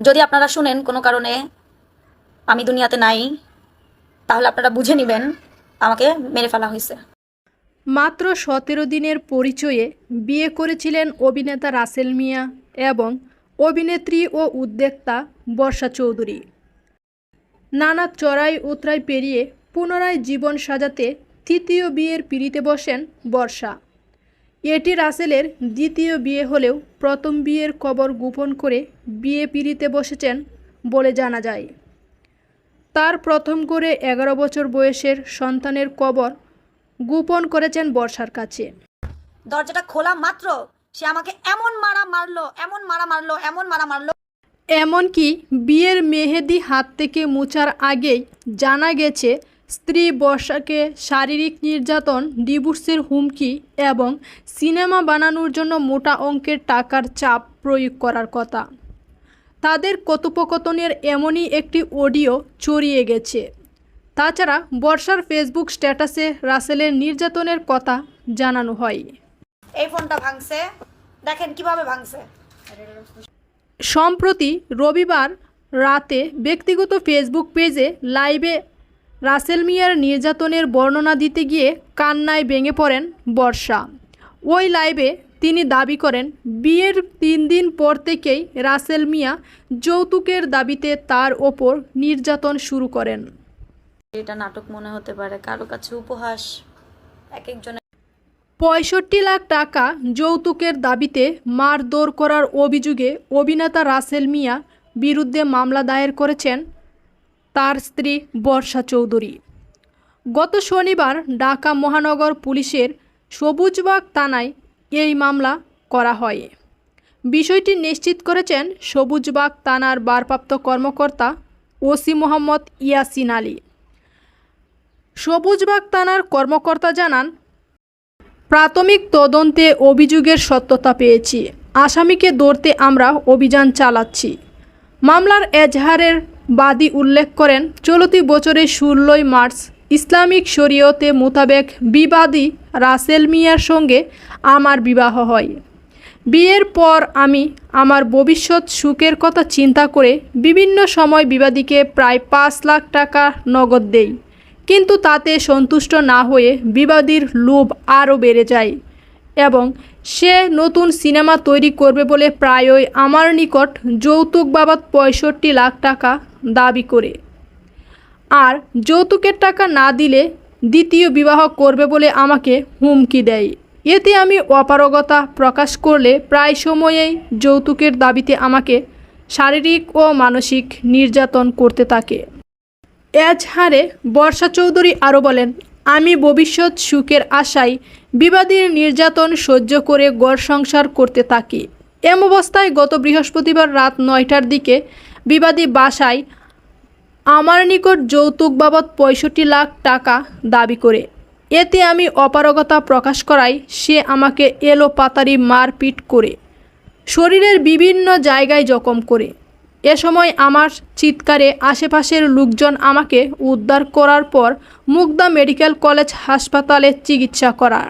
যদি আপনারা শুনেন কোনো কারণে আমি দুনিয়াতে নাই, তাহলে আপনারা বুঝে নেবেন আমাকে মেরে ফেলা হয়েছে। মাত্র সতেরো দিনের পরিচয়ে বিয়ে করেছিলেন অভিনেতা রাসেল মিয়া এবং অভিনেত্রী ও উদ্যোক্তা বর্ষা চৌধুরী। নানা চড়াই উতরাই পেরিয়ে পুনরায় জীবন সাজাতে তৃতীয় বিয়ের পিড়িতে বসেন বর্ষা। এটি রাসেলের দ্বিতীয় বিয়ে হলেও প্রথম বিয়ের কবর গোপন করে বিয়ে পিড়িতে বসেছেন বলে জানা যায়। তার প্রথম করে এগারো বছর বয়সের সন্তানের কবর গোপন করেছেন বর্ষার কাছে। দরজাটা খোলা মাত্র? সে আমাকে এমন মারা মারলো এমন মারা মারলো এমন মারা মারলো। এমনকি বিয়ের মেহেদি হাত থেকে মোছার আগেই জানা গেছে স্ত্রী বর্ষাকে শারীরিক নির্যাতন ডিভোর্সের হুমকি এবং সিনেমা বানানোর জন্য মোটা অঙ্কের টাকার চাপ প্রয়োগ করার কথা। তাদের কথোপকথনের এমনই একটি অডিও চড়িয়ে গেছে। তাছাড়া বর্ষার ফেসবুক স্ট্যাটাসে রাসেলের নির্যাতনের কথা জানানো হয়। এই ফোনটা ভাঙছে। দেখেন কীভাবে ভাঙছে। সম্প্রতি রবিবার রাতে ব্যক্তিগত ফেসবুক পেজে লাইভে রাসেল মিয়ার নির্যাতনের বর্ণনা দিতে গিয়ে কান্নায় ভেঙে পড়েন বর্ষা। ওই লাইভে তিনি দাবি করেন বিয়ের তিন দিন পর থেকেই রাসেল মিয়া যৌতুকের দাবিতে তার ওপর নির্যাতন শুরু করেন। এটা নাটক মনে হতে পারে কারও কাছে উপহাস এক একজনের পঁয়ষট্টি লাখ টাকা যৌতুকের দাবিতে মারধর করার অভিযোগে অভিনেতা রাসেল মিয়া বিরুদ্ধে মামলা দায়ের করেছেন তার স্ত্রী বর্ষা চৌধুরী। গত শনিবার ঢাকা মহানগর পুলিশের সবুজবাগ থানায় এই মামলা করা হয়। বিষয়টি নিশ্চিত করেছেন সবুজবাগ থানার ভারপ্রাপ্ত কর্মকর্তা ওসি মোহাম্মদ ইয়াসিন আলী। সবুজবাগ থানার কর্মকর্তা জানান, প্রাথমিক তদন্তে অভিযোগের সত্যতা পেয়েছি। আসামিকে ধরতে আমরা অভিযান চালাচ্ছি। মামলার এজাহারের বাদী উল্লেখ করেন, চলতি বছরের ষোলোই মার্চ ইসলামিক শরীয়তে মোতাবেক বিবাদী রাসেল মিয়ার সঙ্গে আমার বিবাহ হয়। বিয়ের পর আমি আমার ভবিষ্যৎ সুখের কথা চিন্তা করে বিভিন্ন সময় বিবাদীকে প্রায় পাঁচ লাখ টাকা নগদ দেই। কিন্তু তাতে সন্তুষ্ট না হয়ে বিবাদীর লোভ আরও বেড়ে যায় এবং সে নতুন সিনেমা তৈরি করবে বলে প্রায়ই আমার নিকট যৌতুক বাবদ পঁয়ষট্টি লাখ টাকা দাবি করে। আর যৌতুকের টাকা না দিলে দ্বিতীয় বিবাহ করবে বলে আমাকে হুমকি দেয়। এতে আমি অপারগতা প্রকাশ করলে প্রায় সময়েই যৌতুকের দাবিতে আমাকে শারীরিক ও মানসিক নির্যাতন করতে থাকে। এজহারে বর্ষা চৌধুরী আরও বলেন আমি ভবিষ্যৎ সুখের আশায় বিবাদীর নির্যাতন সহ্য করে গড় সংসার করতে থাকি। এম অবস্থায় গত বৃহস্পতিবার রাত নয়টার দিকে বিবাদী বাসায় আমার নিকট যৌতুক বাবদ পঁয়ষট্টি লাখ টাকা দাবি করে। এতে আমি অপারগতা প্রকাশ করাই সে আমাকে এলো পাতারি মারপিট করে। শরীরের বিভিন্ন জায়গায় জখম করে। এ সময় আমার চিৎকারে আশেপাশের লোকজন আমাকে উদ্ধার করার পর মুগদা মেডিকেল কলেজ হাসপাতালে চিকিৎসা করার